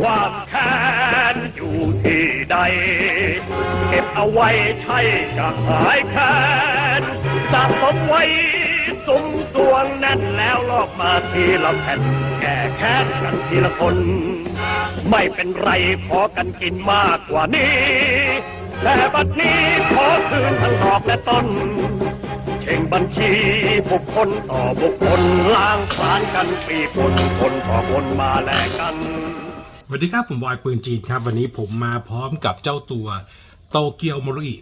ความแค้นอยู่ที่ใด เก็บเอาไว้ใช่จะหายแค้นสะสมไว้สุมสวงแน่นแล้วลอกมาทีละแผ่นแก้แค้นกันทีละคน ไม่เป็นไรขอกันกินมากกว่านี้แต่บัดนี้ขอคืนทั้งดอกและต้นเช่งบัญชีบุคคลต่อบุคคลล้างผลาญกันปีปนคนต่อคนมาแลกกัน วัสดีครับ ผมบอยปืนจีนครับ วันนี้ผมมาพร้อมกับเจ้าตัวโตเกียวมรุอิ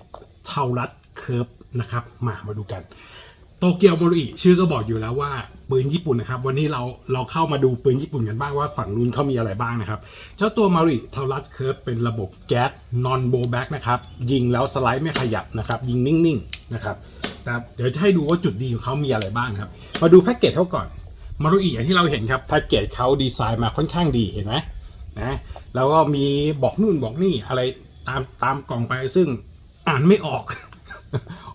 ชารัดเคิร์ฟนะครับ มามาดูกัน โตเกียวมรุอิชื่อก็บอกอยู่แล้วว่าปืนญี่ปุ่นนะครับ วันนี้เราเราเข้ามาดูปืนญี่ปุ่นกันบ้างว่าฝั่งนู้นเขามีอะไรบ้างนะครับ เจ้าตัวมารุอิชารัดเคิร์ฟเป็นระบบแก๊สนอนโบแบ็กนะครับ ยิงแล้วสไลด์ไม่ขยับนะครับ ยิงนิ่งๆนะครับแต่เดี๋ยวจะให้ดูว่าจุดดีของเขามีอะไรบ้างนะครับ มาดูแพ็กเกจเขาก่อนมารุอิอย่างที่เราเห็นครับแพ็กเกจเขาดีไซน์มาค่อนข้างดีเห็นไหม นะแล้วก็มีบอกนู่นบอกนี่อะไรตามตามกล่องไปซึ่งอ่านไม่ออก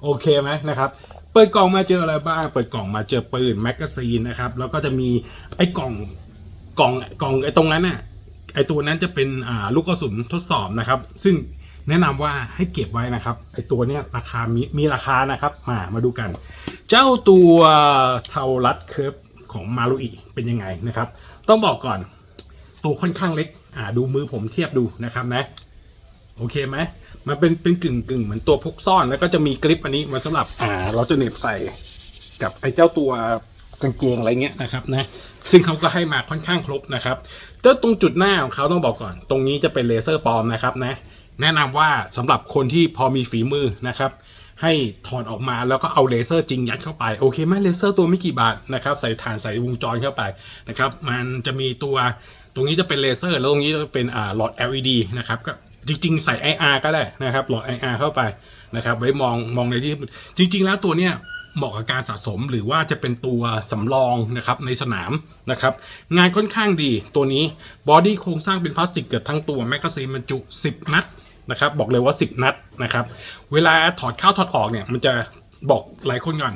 โอเคไหมนะครับ เปิดกล่องมาเจออะไรบ้าง เปิดกล่องมาเจอปืนแมกกาซีนนะครับ แล้วก็จะมีไอ้กล่องกล่องกล่องไอ้ตรงนั้นน่ะไอ้ตัวนั้นจะเป็นอ่าลูกกระสุนทดสอบนะครับ ซึ่งแนะนำว่าให้เก็บไว้นะครับไอ้ตัวเนี้ยราคามีมีราคานะครับ มามาดูกัน เจ้าตัวเทารัดเคิร์ฟของมารุอิเป็นยังไงนะครับ ต้องบอกก่อน ตัวค่อนข้างเล็กอ่าดูมือผมเทียบดูนะครับนะโอเคไหมมันเป็นเป็นกึ่งกึ่งเหมือนตัวพกซ่อนแล้วก็จะมีกริปอันนี้มาสำหรับอ่าเราจะเหน็บใส่กับไอ้เจ้าตัวกางเกงอะไรเงี้ยนะครับนะซึ่งเขาก็ให้มาค่อนข้างครบนะครับแต่ตรงจุดหน้าของเขาต้องบอกก่อน ตรงนี้จะเป็นเลเซอร์ปลอมนะครับนะแนะนำว่าสำหรับคนที่พอมีฝีมือนะครับ ให้ถอดออกมาแล้วก็เอาเลเซอร์จริงยัดเข้าไปโอเคไหมเลเซอร์ตัวไม่กี่บาทนะครับใส่ฐานใส่วงจรเข้าไปนะครับ มันจะมีตัว ตรงนี้จะเป็นเลเซอร์แล้วตรงนี้จะเป็นอ่าหลอด LED นะครับก็จริง ๆ ใส่ IR ก็ได้นะครับหลอด IR เข้าไปนะครับไว้มองมองในที่จริง ๆ แล้วตัวเนี้ยเหมาะกับการสะสมหรือว่าจะเป็นตัวสำรองนะครับในสนามนะครับงานค่อนข้างดีตัวนี้บอดี้โครงสร้างเป็นพลาสติกเกือบทั้งตัวแมกกาซีนบรรจุ 10 นัดนะครับบอกเลยว่า 10 นัดนะครับเวลาถอดเข้าถอดออกเนี่ยมันจะบอกหลายคนก่อน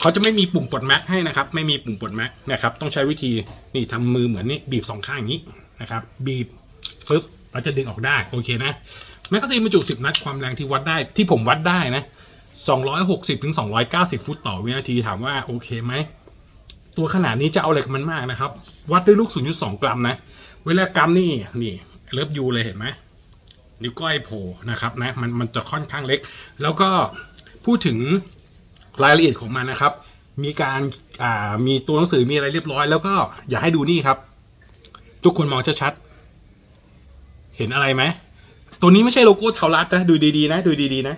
เขาจะไม่มีปุ่มปลดแม็กให้นะครับ ไม่มีปุ่มปลดแม็กนะครับ ต้องใช้วิธีนี่ทำมือเหมือนนี่บีบสองข้างอย่างนี้นะครับ บีบปึ๊บเราจะดึงออกได้โอเคนะแมกกาซีนบรรจุ10 นัดความแรงที่วัดได้ที่ผมวัดได้นะ260ถึง290 ฟุตต่อวินาทีถามว่าโอเคไหมตัวขนาดนี้จะเอาอะไรกับมันมากนะครับ วัดด้วยลูก 0.2 กรัมนะ เวลากรัมนี่นี่เลิฟยูเลยเห็นไหมนิ้วก้อยโผล่นะครับนะมันมันจะค่อนข้างเล็ก แล้วก็พูดถึง รายละเอียดของมันนะครับ มีการอ่ามีตัวหนังสือมีอะไรเรียบร้อย แล้วก็อยากให้ดูนี่ครับ ทุกคนมองชัดๆเห็นอะไรไหมตัวนี้ไม่ใช่โลโก้เทารัดนะดูดีๆนะดูดีๆนะ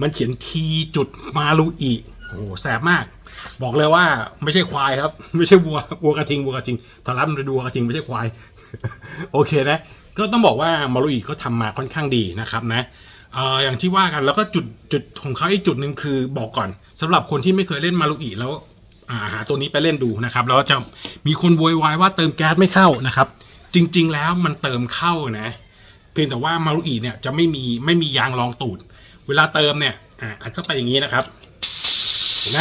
มันเขียนทีจุดมาลูอีโอ้โหแสบมาก บอกเลยว่าไม่ใช่ควายครับ ไม่ใช่วัววัวกระทิงวัวกระทิงทารัดมันเป็นวัวกระทิงไม่ใช่ควาย โอเคนะ ก็ต้องบอกว่ามารุอีก็ทำมาค่อนข้างดีนะครับนะ อ่ออย่างที่ว่ากันแล้วก็จุดจุดของเขาอีกจุดหนึ่งคือบอกก่อนสำหรับคนที่ไม่เคยเล่นมารุอีแล้วาหาตัวนี้ไปเล่นดูนะครับแล้วจะมีคนโวยวายว่าเติมแก๊สไม่เข้านะครับ จริง ๆ แล้วมันเติมเข้านะเพียงแต่ว่ามารุอีเนี่ยจะไม่มีไม่มียางรองตูด เวลาเติมเนี่ยอ่าอัดเข้าไปอย่างนี้นะครับเห็นไหม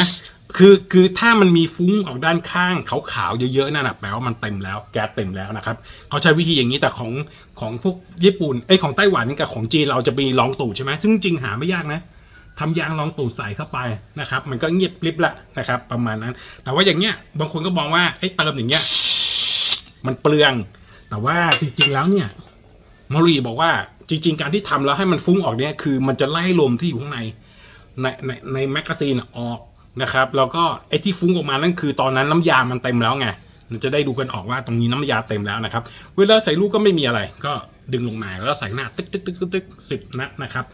คือคือถ้ามันมีฟุ้งออกด้านข้างขาวๆเยอะๆนั่นนะแปลว่ามันเต็มแล้วแก๊สเต็มแล้วนะครับเขาใช้วิธีอย่างนี้แต่ของของพวกญี่ปุ่นไอของไต้หวันกับของจีนเราจะมีรองตูดใช่ไหมซึ่งจริงหาไม่ยากนะทำยางรองตูดใส่เข้าไปนะครับ มันก็เงียบกริบละนะครับประมาณนั้น แต่ว่าอย่างเงี้ยบางคนก็มองว่าไอ้เติมอย่างเงี้ยมันเปลือง แต่ว่าจริงๆแล้วเนี่ยมารีบอกว่าจริง ๆ การที่ทำแล้วให้มันฟุ้งออกเนี่ยคือมันจะไล่ลมที่อยู่ข้างในในในในแมกกาซีนออก นะครับแล้วก็ไอ้ที่ฟุ้งออกมานั่นคือตอนนั้นน้ำยามันเต็มแล้วไงมันจะได้ดูกันออกว่าตรงนี้น้ำยาเต็มแล้วนะครับ เวลาใส่ลูกก็ไม่มีอะไร ก็ดึงลงมาแล้วใส่หน้าตึกตึกตึกตึกตึกสิบนัดนะครับ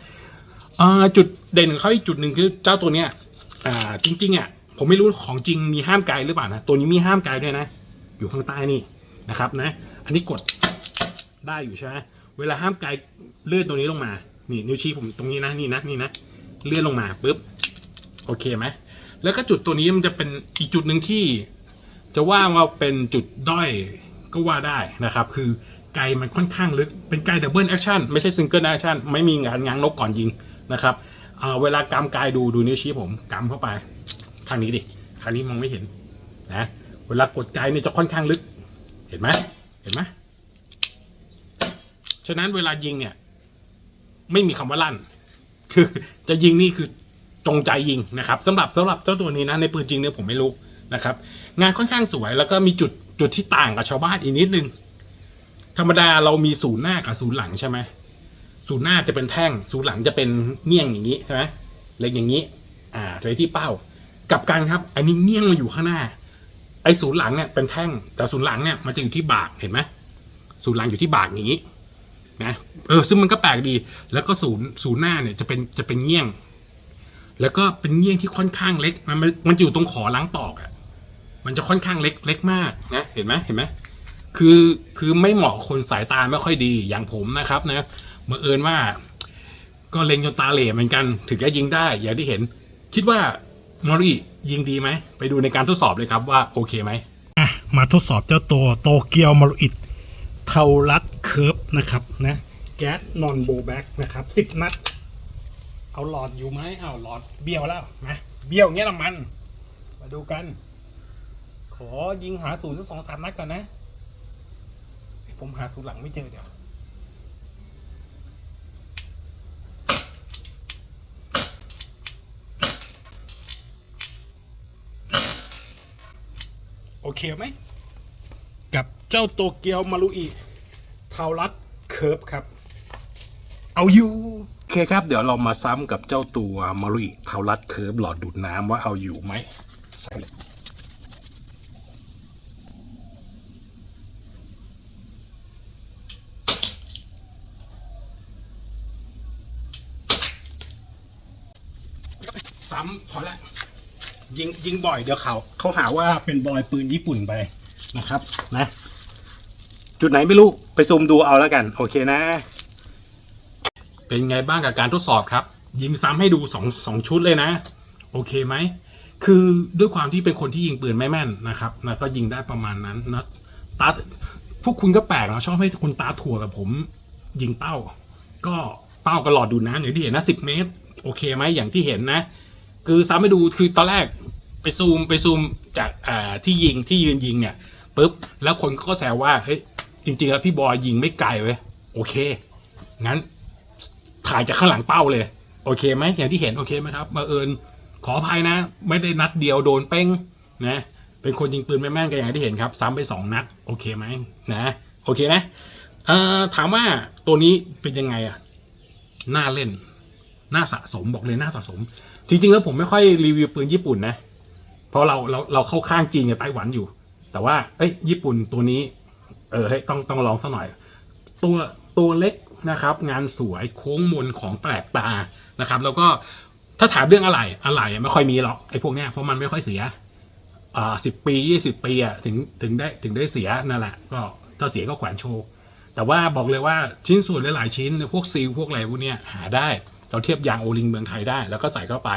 จุดเด่นของเขาอีกจุดหนึ่งคือเจ้าตัวเนี้ยจริงๆอะผมไม่รู้ของจริงมีห้ามไกลหรือเปล่านะตัวนี้มีห้ามไกลด้วยนะ อยู่ข้างใต้นี่นะครับนะ อันนี้กดได้อยู่ใช่ไหมเวลาห้ามไกลเลื่อนตรงนี้ลงมา นี่นิ้วชี้ผมตรงนี้นะนี่นะนี่นะเลื่อนลงมาปุ๊บโอเคไหม แล้วก็จุดตัวนี้มันจะเป็นอีกจุดหนึ่งที่ จะว่าว่าเป็นจุดด้อยก็ว่าได้นะครับ คือไกลมันค่อนข้างลึกเป็นไกลดับเบิลแอคชั่นไม่ใช่ซิงเกิลแอคชั่นไม่มีงานง้างนกก่อนยิงนะครับเวลากำกายดูดูนิ้วชี้ผมกำเข้าไปทางนี้ดิทางนี้มองไม่เห็นนะเวลากดไกลเนี่ยจะค่อนข้างลึก เห็นไหมเห็นไหมฉะนั้นเวลายิงเนี่ย ไม่มีคำว่าลั่น คือจะยิงนี่คือ จงใจยิงนะครับสำหรับสำหรับเจ้าตัวนี้นะในปืนจริงเนี่ยผมไม่รู้นะครับ งานค่อนข้างสวยแล้วก็มีจุดจุดที่ต่างกับชาวบ้านอีกนิดนึง ธรรมดาเรามีศูนย์หน้ากับศูนย์หลังใช่ไหมศูนย์หน้าจะเป็นแท่ง ศูนย์หลังจะเป็นเงี้ยงอย่างนี้ใช่ไหมเล็กอย่างนี้ อ่าโดยที่เป้า กลับกันครับ อันนี้เงี้ยงมาอยู่ข้างหน้า ไอ้ศูนย์หลังเนี่ยเป็นแท่ง แต่ศูนย์หลังเนี่ยมันจะอยู่ที่บากเห็นไหมศูนย์หลังอยู่ที่บากอย่างนี้นะเออซึ่งมันก็แปลกดี แล้วก็ศูนย์ศูนย์หน้าเนี่ยจะเป็นจะเป็นเงี้ยง แล้วก็เป็นเงี้ยงที่ค่อนข้างเล็กมันมันมันอยู่ตรงขอล้างตอกอะ่ะ มันจะค่อนข้างเล็กเล็กมากนะเห็นไหมเห็นไหมคือคือไม่เหมาะคนสายตาไม่ค่อยดีอย่างผมนะครับนะเมื่อเอิญว่า ก็เล็งจนตาเหล่เหมือนกันถึงจะยิงได้อย่างที่เห็น คิดว่ามอริยิงดีไหมไปดูในการทดสอบเลยครับว่าโอเคไหมอะมาทดสอบเจ้าตัวโตเกียวมอริเทารัดเคิร์ฟนะครับนะแก๊สนอนโบแบ็กนะครับสิบนัด เอาหลอดอยู่ไหมเอาหลอดเบี้ยวแล้วนะเบี้ยวเงี้ยละมัน มาดูกัน ขอยิงหาศูนย์สักสองสามนัดก่อนนะ ผมหาศูนย์หลังไม่เจอเดี๋ยวโอเคไหม กับเจ้าโตเกียวมารุอิเทารัดเคิร์ฟครับ เอาอยู่ เคครับ เดี๋ยวเรามาซ้ำกับเจ้าตัวมารุอิเทารัดเคิร์ฟหลอดดูดน้ำว่าเอาอยู่ไหมใส่เลยซ้ำพอละยิงยิงบ่อยเดี๋ยวเขาเขาหาว่าเป็นบอยปืนญี่ปุ่นไปนะครับนะ จุดไหนไม่รู้ ไปซูมดูเอาแล้วกัน โอเคนะ เป็นไงบ้างกับการทดสอบครับ ยิงซ้ำให้ดูสองสองชุดเลยนะ โอเคไหม คือด้วยความที่เป็นคนที่ยิงปืนไม่แม่นนะครับนะก็ยิงได้ประมาณนั้นนะตาพวกคุณก็แปลกนะชอบให้คุณตาถั่วกับผม ยิงเป้า ก็เป้าก็หลอดดูน้ำอย่างที่เห็นนะสิบเมตร โอเคไหมอย่างที่เห็นนะ คือซ้ำให้ดูคือตอนแรกไปซูมไปซูมจากอ่าที่ยิงที่ยืนยิงเนี่ยปุ๊บแล้วคนก็แซวว่าเฮ้ยจริง ๆ แล้วพี่บอยยิงไม่ไกลเว้ยโอเค งั้น ถ่ายจากข้างหลังเป้าเลย โอเคไหมอย่างที่เห็นโอเคไหมครับมาเอิญขออภัยนะ ไม่ได้นัดเดียวโดนเป้งนะเป็นคนยิงปืนไม่แม่นกันอย่างที่เห็นครับ ซ้ำไปสองนัดโอเคไหมนะโอเคนะถามว่าตัวนี้เป็นยังไงอะน่าเล่นน่าสะสมบอกเลยน่าสะสม จริง ๆ แล้วผมไม่ค่อยรีวิวปืนญี่ปุ่นนะเพราะเราเราเราเข้าข้างจีนกับไต้หวันอยู่ แต่ว่าเอ้ยญี่ปุ่นตัวนี้ เออเฮ้ยต้องต้องลองสักหน่อย ตัวตัวเล็ก นะครับงานสวยโค้งมนของแปลกตานะครับ แล้วก็ถ้าถามเรื่องอะไรอะไรไม่ค่อยมีหรอกไอ้พวกเนี้ยเพราะมันไม่ค่อยเสียอ่าสิบปียี่สิบปีอะถึงถึงได้ถึงได้เสียนั่นแหละก็ถ้าเสียก็แขวนโชว์แต่ว่าบอกเลยว่าชิ้นส่วนหลายๆชิ้นพวกซีลพวกอะไรพวกเนี้ยหาได้เราเทียบยางโอลิงเมืองไทยได้ แล้วก็ใส่เข้าไป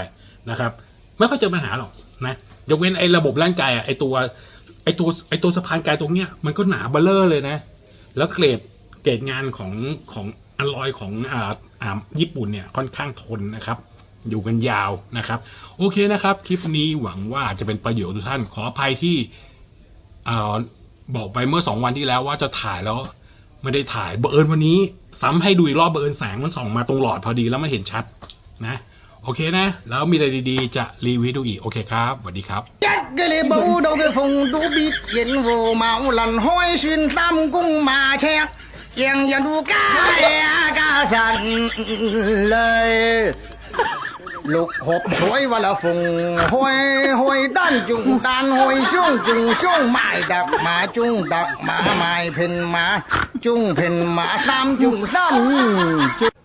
นะครับ ไม่ค่อยเจอปัญหาหรอกนะยกเว้นไอ้ระบบร่างกายอะไอ้ตัวไอ้ตัวไอ้ตัวสะพานกายตรงเนี้ยมันก็หนาเบลเลอร์เลยนะ แล้วเกรดเกรดงานของของ อลอยของอ่าอ่าญี่ปุ่นเนี่ยค่อนข้างทนนะครับอยู่กันยาวนะครับ โอเคนะครับ คลิปนี้หวังว่าจะเป็นประโยชน์ทุกท่านขออภัยที่อ่าบอกไปเมื่อสองวันที่แล้วว่าจะถ่ายแล้วไม่ได้ถ่ายเบังเอิญวันนี้ซ้ำให้ดูอีกรอบเบังเอิญแสงมันส่องมาตรงหลอดพอดีแล้วมันเห็นชัดนะ โอเคนะ แล้วมีอะไรดีๆ จะรีวิวดูอีก โอเคครับสวัสดีครับ ยังยังดูกาแลกาสันเลย ลูกหบสวยวันละฝุ่งห้อยห้อยด้านจุงด้านห้อยช่วงจุงช่วงไม้ดักหมาจุงดักหมาไม้เพ่นหมาจุงเพ่นหมาสามจุงซ้ำจุง